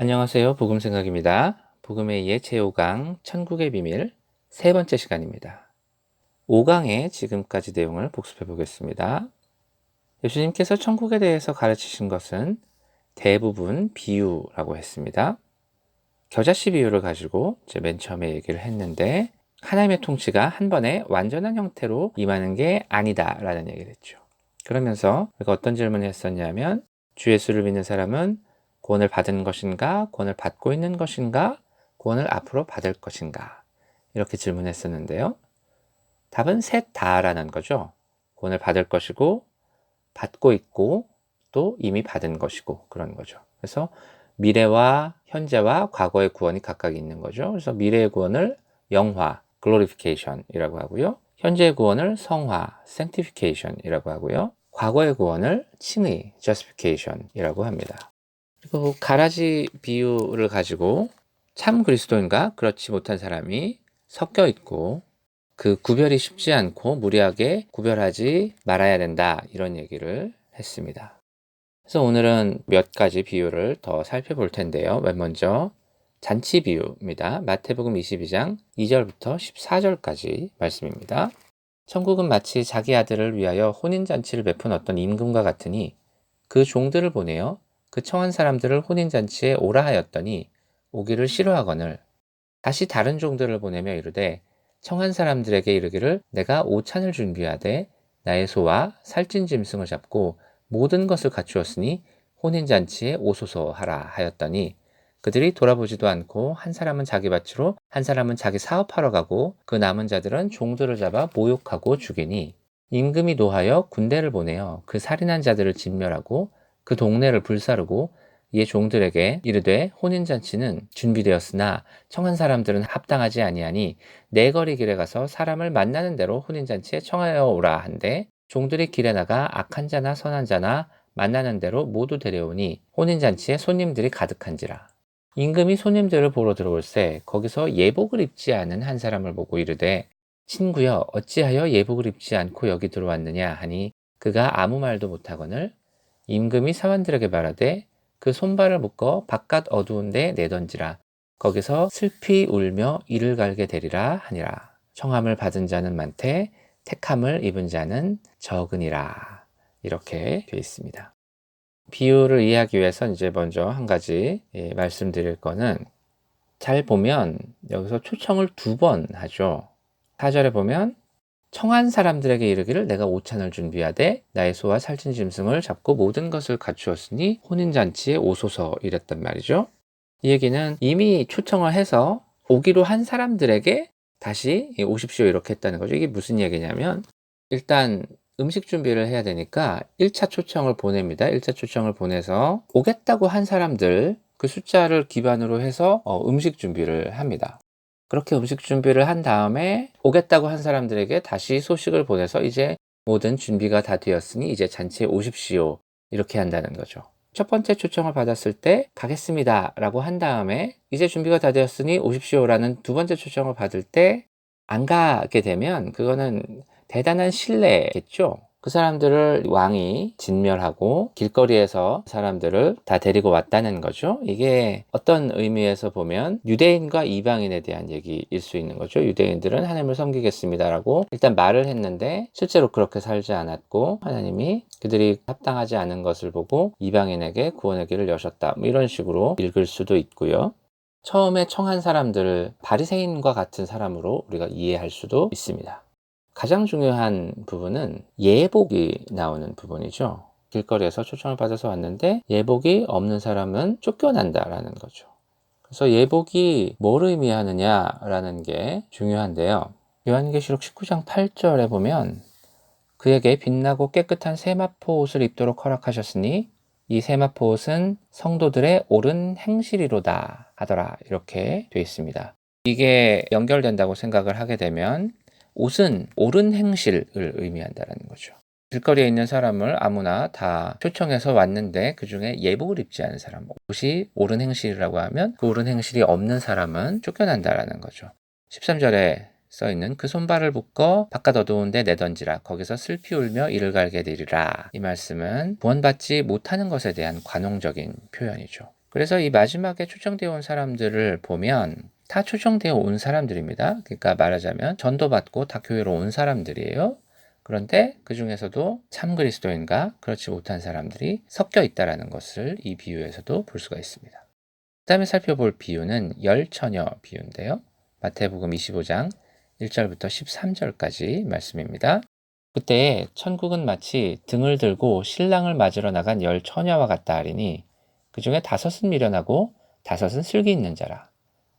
안녕하세요. 복음 생각입니다. 복음의 예체 5강 천국의 비밀 세 번째 시간입니다. 5강의 지금까지 내용을 복습해 보겠습니다. 예수님께서 천국에 대해서 가르치신 것은 대부분 비유라고 했습니다. 겨자씨 비유를 가지고 이제 맨 처음에 얘기를 했는데 하나님의 통치가 한 번에 완전한 형태로 임하는 게 아니다라는 얘기를 했죠. 그러면서 어떤 질문을 했었냐면 주 예수를 믿는 사람은 구원을 받은 것인가, 구원을 받고 있는 것인가, 구원을 앞으로 받을 것인가 이렇게 질문했었는데요. 답은 셋 다라는 거죠. 구원을 받을 것이고 받고 있고 또 이미 받은 것이고 그런 거죠. 그래서 미래와 현재와 과거의 구원이 각각 있는 거죠. 그래서 미래의 구원을 영화, glorification이라고 하고요. 현재의 구원을 성화, sanctification이라고 하고요. 과거의 구원을 칭의, justification이라고 합니다. 그리고 가라지 비유를 가지고 참 그리스도인가 그렇지 못한 사람이 섞여 있고 그 구별이 쉽지 않고 무리하게 구별하지 말아야 된다 이런 얘기를 했습니다. 그래서 오늘은 몇 가지 비유를 더 살펴볼 텐데요. 맨 먼저 잔치 비유입니다. 마태복음 22장 2절부터 14절까지 말씀입니다. 천국은 마치 자기 아들을 위하여 혼인 잔치를 베푼 어떤 임금과 같으니 그 종들을 보내어 그 청한 사람들을 혼인잔치에 오라 하였더니 오기를 싫어하거늘 다시 다른 종들을 보내며 이르되 청한 사람들에게 이르기를 내가 오찬을 준비하되 나의 소와 살찐 짐승을 잡고 모든 것을 갖추었으니 혼인잔치에 오소서 하라 하였더니 그들이 돌아보지도 않고 한 사람은 자기 밭으로 한 사람은 자기 사업하러 가고 그 남은 자들은 종들을 잡아 모욕하고 죽이니 임금이 노하여 군대를 보내어 그 살인한 자들을 진멸하고 그 동네를 불사르고 이에 종들에게 이르되 혼인잔치는 준비되었으나 청한 사람들은 합당하지 아니하니 내 거리 길에 가서 사람을 만나는 대로 혼인잔치에 청하여 오라 한데 종들이 길에 나가 악한 자나 선한 자나 만나는 대로 모두 데려오니 혼인잔치에 손님들이 가득한지라. 임금이 손님들을 보러 들어올새 거기서 예복을 입지 않은 한 사람을 보고 이르되 친구여 어찌하여 예복을 입지 않고 여기 들어왔느냐 하니 그가 아무 말도 못하거늘 임금이 사관들에게 말하되 그 손발을 묶어 바깥 어두운 데 내던지라 거기서 슬피 울며 이를 갈게 되리라 하니라 청함을 받은 자는 많되 택함을 입은 자는 적으니라 이렇게 되어 있습니다. 비유를 이해하기 위해서 이제 먼저 한 가지 예, 말씀드릴 거는 잘 보면 여기서 초청을 두 번 하죠. 4절에 보면 청한 사람들에게 이르기를 내가 오찬을 준비하되 나의 소와 살찐 짐승을 잡고 모든 것을 갖추었으니 혼인잔치에 오소서 이랬단 말이죠. 이 얘기는 이미 초청을 해서 오기로 한 사람들에게 다시 오십시오 이렇게 했다는 거죠. 이게 무슨 얘기냐면 일단 음식 준비를 해야 되니까 1차 초청을 보냅니다. 1차 초청을 보내서 오겠다고 한 사람들 그 숫자를 기반으로 해서 어, 음식 준비를 합니다. 그렇게 음식 준비를 한 다음에 오겠다고 한 사람들에게 다시 소식을 보내서 이제 모든 준비가 다 되었으니 이제 잔치에 오십시오. 이렇게 한다는 거죠. 첫 번째 초청을 받았을 때 가겠습니다. 라고 한 다음에 이제 준비가 다 되었으니 오십시오 라는 두 번째 초청을 받을 때 안 가게 되면 그거는 대단한 신뢰겠죠. 그 사람들을 왕이 진멸하고 길거리에서 사람들을 다 데리고 왔다는 거죠. 이게 어떤 의미에서 보면 유대인과 이방인에 대한 얘기일 수 있는 거죠. 유대인들은 하나님을 섬기겠습니다라고 일단 말을 했는데 실제로 그렇게 살지 않았고 하나님이 그들이 합당하지 않은 것을 보고 이방인에게 구원의 길을 여셨다. 뭐 이런 식으로 읽을 수도 있고요. 처음에 청한 사람들을 바리새인과 같은 사람으로 우리가 이해할 수도 있습니다. 가장 중요한 부분은 예복이 나오는 부분이죠. 길거리에서 초청을 받아서 왔는데 예복이 없는 사람은 쫓겨난다라는 거죠. 그래서 예복이 뭘 의미하느냐라는 게 중요한데요. 요한계시록 19장 8절에 보면 그에게 빛나고 깨끗한 세마포 옷을 입도록 허락하셨으니 이 세마포 옷은 성도들의 옳은 행실이로다 하더라 이렇게 되어 있습니다. 이게 연결된다고 생각을 하게 되면 옷은 옳은 행실을 의미한다는 거죠. 길거리에 있는 사람을 아무나 다 초청해서 왔는데 그 중에 예복을 입지 않은 사람, 옷이 옳은 행실이라고 하면 그 옳은 행실이 없는 사람은 쫓겨난다라는 거죠. 13절에 써 있는 그 손발을 묶어 바깥 어두운데 내던지라 거기서 슬피 울며 이를 갈게 되리라 이 말씀은 구원받지 못하는 것에 대한 관용적인 표현이죠. 그래서 이 마지막에 초청되어 온 사람들을 보면 다 초청되어 온 사람들입니다. 그러니까 말하자면 전도받고 다 교회로 온 사람들이에요. 그런데 그 중에서도 참 그리스도인과 그렇지 못한 사람들이 섞여 있다라는 것을 이 비유에서도 볼 수가 있습니다. 그 다음에 살펴볼 비유는 열처녀 비유인데요. 마태복음 25장 1절부터 13절까지 말씀입니다. 그때 천국은 마치 등을 들고 신랑을 맞으러 나간 열 처녀와 같다 하리니 그 중에 다섯은 미련하고 다섯은 슬기 있는 자라.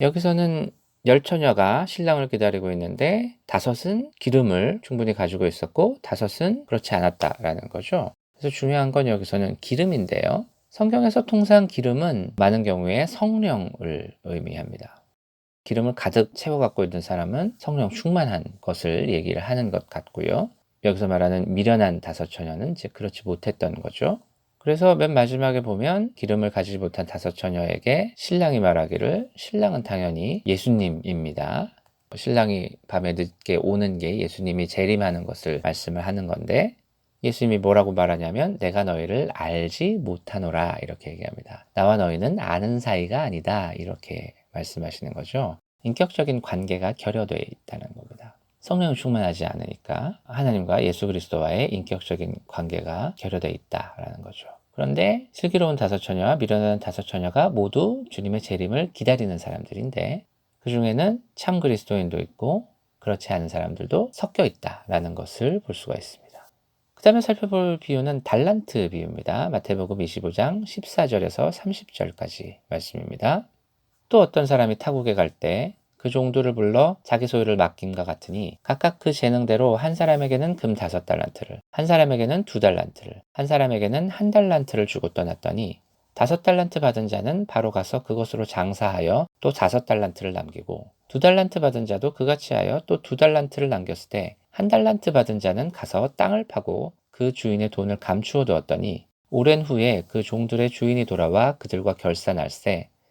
여기서는 열 처녀가 신랑을 기다리고 있는데 다섯은 기름을 충분히 가지고 있었고 다섯은 그렇지 않았다라는 거죠. 그래서 중요한 건 여기서는 기름인데요. 성경에서 통상 기름은 많은 경우에 성령을 의미합니다. 기름을 가득 채워 갖고 있는 사람은 성령 충만한 것을 얘기를 하는 것 같고요. 여기서 말하는 미련한 다섯 처녀는 이제 그렇지 못했던 거죠. 그래서 맨 마지막에 보면 기름을 가지지 못한 다섯 처녀에게 신랑이 말하기를 신랑은 당연히 예수님입니다. 신랑이 밤에 늦게 오는 게 예수님이 재림하는 것을 말씀을 하는 건데 예수님이 뭐라고 말하냐면 내가 너희를 알지 못하노라 이렇게 얘기합니다. 나와 너희는 아는 사이가 아니다 이렇게 말씀하시는 거죠. 인격적인 관계가 결여되어 있다는 겁니다. 성령 충만하지 않으니까 하나님과 예수 그리스도와의 인격적인 관계가 결여되어 있다라는 거죠. 그런데 슬기로운 다섯 처녀와 미련한 다섯 처녀가 모두 주님의 재림을 기다리는 사람들인데 그 중에는 참 그리스도인도 있고 그렇지 않은 사람들도 섞여 있다라는 것을 볼 수가 있습니다. 그 다음에 살펴볼 비유는 달란트 비유입니다. 마태복음 25장 14절에서 30절까지 말씀입니다. 또 어떤 사람이 타국에 갈 때 그 종들을 불러 자기 소유를 맡김과 같으니 각각 그 재능대로 한 사람에게는 금 다섯 달란트를, 한 사람에게는 두 달란트를, 한 사람에게는 한 달란트를 주고 떠났더니 다섯 달란트 받은 자는 바로 가서 그것으로 장사하여 또 다섯 달란트를 남기고 두 달란트 받은 자도 그같이 하여 또 두 달란트를 남겼을 때 한 달란트 받은 자는 가서 땅을 파고 그 주인의 돈을 감추어 두었더니 오랜 후에 그 종들의 주인이 돌아와 그들과 결산할세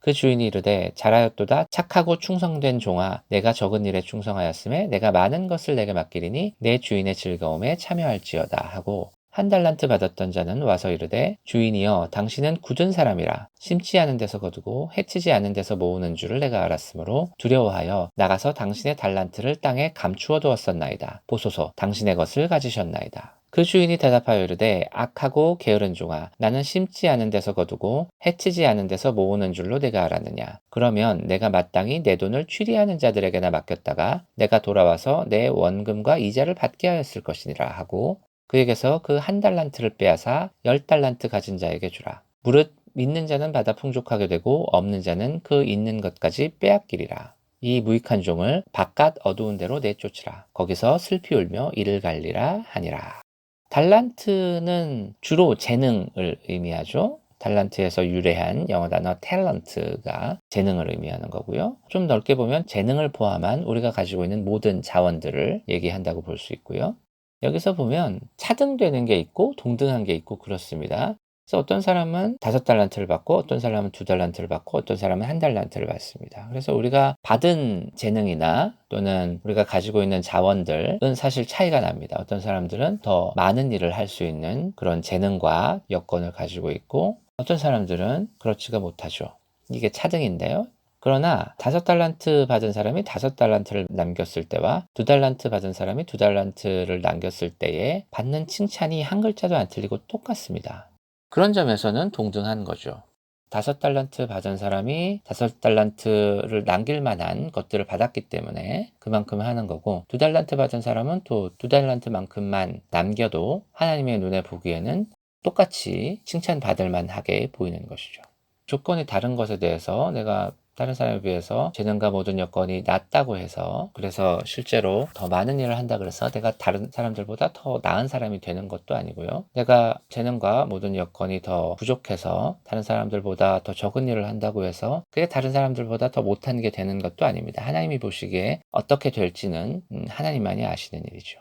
그 주인이 이르되 잘하였도다. 착하고 충성된 종아 내가 적은 일에 충성하였음에 내가 많은 것을 내게 맡기리니 내 주인의 즐거움에 참여할지어다. 하고 한 달란트 받았던 자는 와서 이르되 주인이여 당신은 굳은 사람이라. 심지 않은 데서 거두고 해치지 않은 데서 모으는 줄을 내가 알았으므로 두려워하여 나가서 당신의 달란트를 땅에 감추어 두었었나이다. 보소서 당신의 것을 가지셨나이다 그 주인이 대답하여 이르되 악하고 게으른 종아 나는 심지 않은 데서 거두고 해치지 않은 데서 모으는 줄로 내가 알았느냐? 그러면 내가 마땅히 내 돈을 취리하는 자들에게나 맡겼다가 내가 돌아와서 내 원금과 이자를 받게 하였을 것이니라 하고 그에게서 그 한 달란트를 빼앗아 열 달란트 가진 자에게 주라. 무릇 믿는 자는 받아 풍족하게 되고 없는 자는 그 있는 것까지 빼앗기리라. 이 무익한 종을 바깥 어두운 데로 내쫓으라. 거기서 슬피 울며 이를 갈리라 하니라 달란트는 주로 재능을 의미하죠. 달란트에서 유래한 영어 단어 탤런트가 재능을 의미하는 거고요. 좀 넓게 보면 재능을 포함한 우리가 가지고 있는 모든 자원들을 얘기한다고 볼 수 있고요. 여기서 보면 차등되는 게 있고 동등한 게 있고 그렇습니다. 그래서 어떤 사람은 다섯 달란트를 받고 어떤 사람은 두 달란트를 받고 어떤 사람은 한 달란트를 받습니다. 그래서 우리가 받은 재능이나 또는 우리가 가지고 있는 자원들은 사실 차이가 납니다. 어떤 사람들은 더 많은 일을 할 수 있는 그런 재능과 여건을 가지고 있고 어떤 사람들은 그렇지가 못하죠. 이게 차등인데요. 그러나 다섯 달란트 받은 사람이 다섯 달란트를 남겼을 때와 두 달란트 받은 사람이 두 달란트를 남겼을 때에 받는 칭찬이 한 글자도 안 틀리고 똑같습니다. 그런 점에서는 동등한 거죠. 다섯 달란트 받은 사람이 다섯 달란트를 남길 만한 것들을 받았기 때문에 그만큼 하는 거고 두 달란트 받은 사람은 또 두 달란트만큼만 남겨도 하나님의 눈에 보기에는 똑같이 칭찬받을 만하게 보이는 것이죠. 조건이 다른 것에 대해서 내가 다른 사람에 비해서 재능과 모든 여건이 낮다고 해서 그래서 실제로 더 많은 일을 한다 그래서 내가 다른 사람들보다 더 나은 사람이 되는 것도 아니고요. 내가 재능과 모든 여건이 더 부족해서 다른 사람들보다 더 적은 일을 한다고 해서 그게 다른 사람들보다 더 못한 게 되는 것도 아닙니다. 하나님이 보시기에 어떻게 될지는 음, 하나님만이 아시는 일이죠.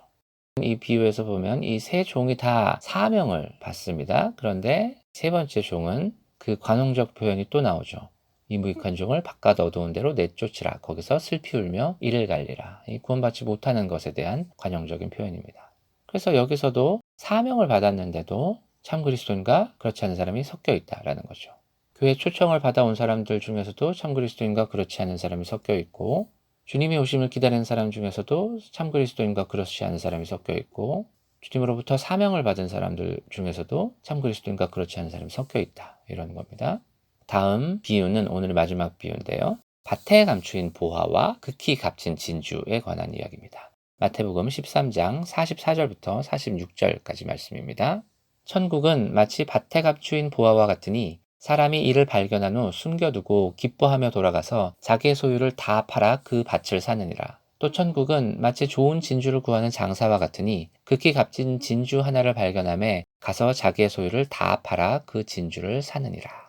이 비유에서 보면 이 세 종이 다 사명을 받습니다. 그런데 세 번째 종은 그 관용적 표현이 또 나오죠. 이 무익한 종을 바깥 어두운 데로 내쫓으라. 거기서 슬피 울며 이를 갈리라. 이 구원받지 못하는 것에 대한 관용적인 표현입니다. 그래서 여기서도 사명을 받았는데도 참 그리스도인과 그렇지 않은 사람이 섞여 있다라는 거죠. 교회 초청을 받아온 사람들 중에서도 참 그리스도인과 그렇지 않은 사람이 섞여 있고 주님의 오심을 기다리는 사람 중에서도 참 그리스도인과 그렇지 않은 사람이 섞여 있고 주님으로부터 사명을 받은 사람들 중에서도 참 그리스도인과 그렇지 않은 사람이 섞여 있다. 이런 겁니다. 다음 비유는 오늘 마지막 비유인데요. 밭에 감추인 보화와 극히 값진 진주에 관한 이야기입니다. 마태복음 13장 44절부터 46절까지 말씀입니다. 천국은 마치 밭에 감추인 보화와 같으니 사람이 이를 발견한 후 숨겨두고 기뻐하며 돌아가서 자기의 소유를 다 팔아 그 밭을 사느니라. 또 천국은 마치 좋은 진주를 구하는 장사와 같으니 극히 값진 진주 하나를 발견함에 가서 자기의 소유를 다 팔아 그 진주를 사느니라.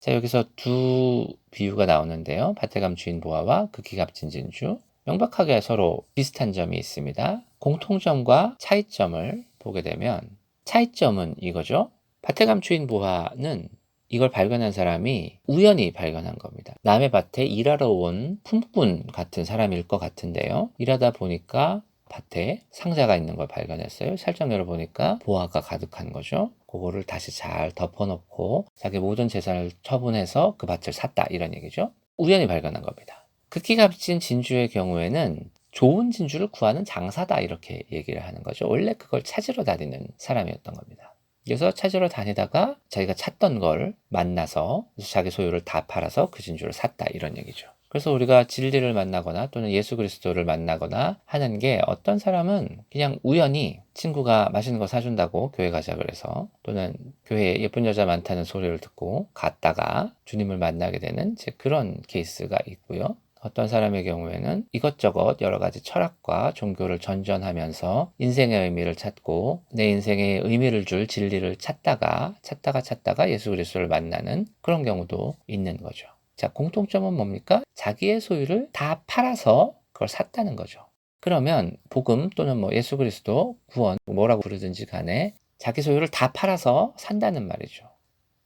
자, 여기서 두 비유가 나오는데요. 밭에감 주인 보아와 극히 값진 진주. 명백하게 서로 비슷한 점이 있습니다. 공통점과 차이점을 보게 되면 차이점은 이거죠. 밭에감 주인 보아는 이걸 발견한 사람이 우연히 발견한 겁니다. 남의 밭에 일하러 온 품꾼 같은 사람일 것 같은데요. 일하다 보니까 밭에 상자가 있는 걸 발견했어요. 살짝 열어보니까 보화가 가득한 거죠. 그거를 다시 잘 덮어놓고 자기 모든 재산을 처분해서 그 밭을 샀다 이런 얘기죠. 우연히 발견한 겁니다. 극히 값진 진주의 경우에는 좋은 진주를 구하는 장사다 이렇게 얘기를 하는 거죠. 원래 그걸 찾으러 다니는 사람이었던 겁니다. 그래서 찾으러 다니다가 자기가 찾던 걸 만나서 자기 소유를 다 팔아서 그 진주를 샀다 이런 얘기죠. 그래서 우리가 진리를 만나거나 또는 예수 그리스도를 만나거나 하는 게 어떤 사람은 그냥 우연히 친구가 맛있는 거 사준다고 교회 가자 그래서 또는 교회에 예쁜 여자 많다는 소리를 듣고 갔다가 주님을 만나게 되는 그런 케이스가 있고요. 어떤 사람의 경우에는 이것저것 여러 가지 철학과 종교를 전전하면서 인생의 의미를 찾고 내 인생의 의미를 줄 진리를 찾다가 찾다가 찾다가 예수 그리스도를 만나는 그런 경우도 있는 거죠. 자, 공통점은 뭡니까? 자기의 소유를 다 팔아서 그걸 샀다는 거죠. 그러면 복음 또는 뭐 예수 그리스도 구원 뭐라고 부르든지 간에 자기 소유를 다 팔아서 산다는 말이죠.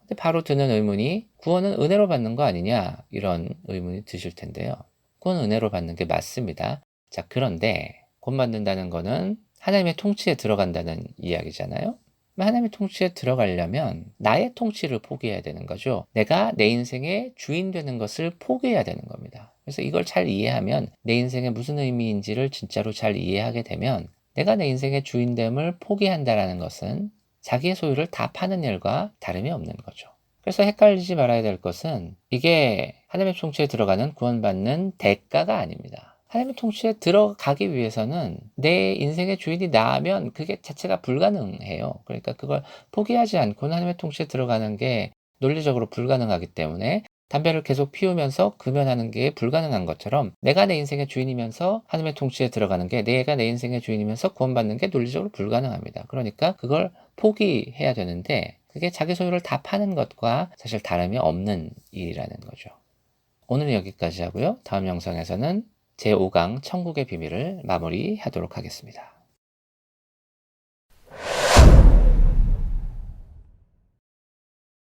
근데 바로 드는 의문이 구원은 은혜로 받는 거 아니냐 이런 의문이 드실 텐데요. 구원은 은혜로 받는 게 맞습니다. 자, 그런데 곧 받는다는 거는 하나님의 통치에 들어간다는 이야기잖아요. 하나님의 통치에 들어가려면 나의 통치를 포기해야 되는 거죠. 내가 내 인생의 주인 되는 것을 포기해야 되는 겁니다. 그래서 이걸 잘 이해하면 내 인생의 무슨 의미인지를 진짜로 잘 이해하게 되면 내가 내 인생의 주인됨을 포기한다라는 것은 자기의 소유를 다 파는 일과 다름이 없는 거죠. 그래서 헷갈리지 말아야 될 것은 이게 하나님의 통치에 들어가는 구원받는 대가가 아닙니다. 하나님의 통치에 들어가기 위해서는 내 인생의 주인이 나면 그게 자체가 불가능해요. 그러니까 그걸 포기하지 않고는 하나님의 통치에 들어가는 게 논리적으로 불가능하기 때문에 담배를 계속 피우면서 금연하는 게 불가능한 것처럼 내가 내 인생의 주인이면서 하나님의 통치에 들어가는 게 내가 내 인생의 주인이면서 구원받는 게 논리적으로 불가능합니다. 그러니까 그걸 포기해야 되는데 그게 자기 소유를 다 파는 것과 사실 다름이 없는 일이라는 거죠. 오늘은 여기까지 하고요. 다음 영상에서는 제5강 천국의 비밀을 마무리하도록 하겠습니다.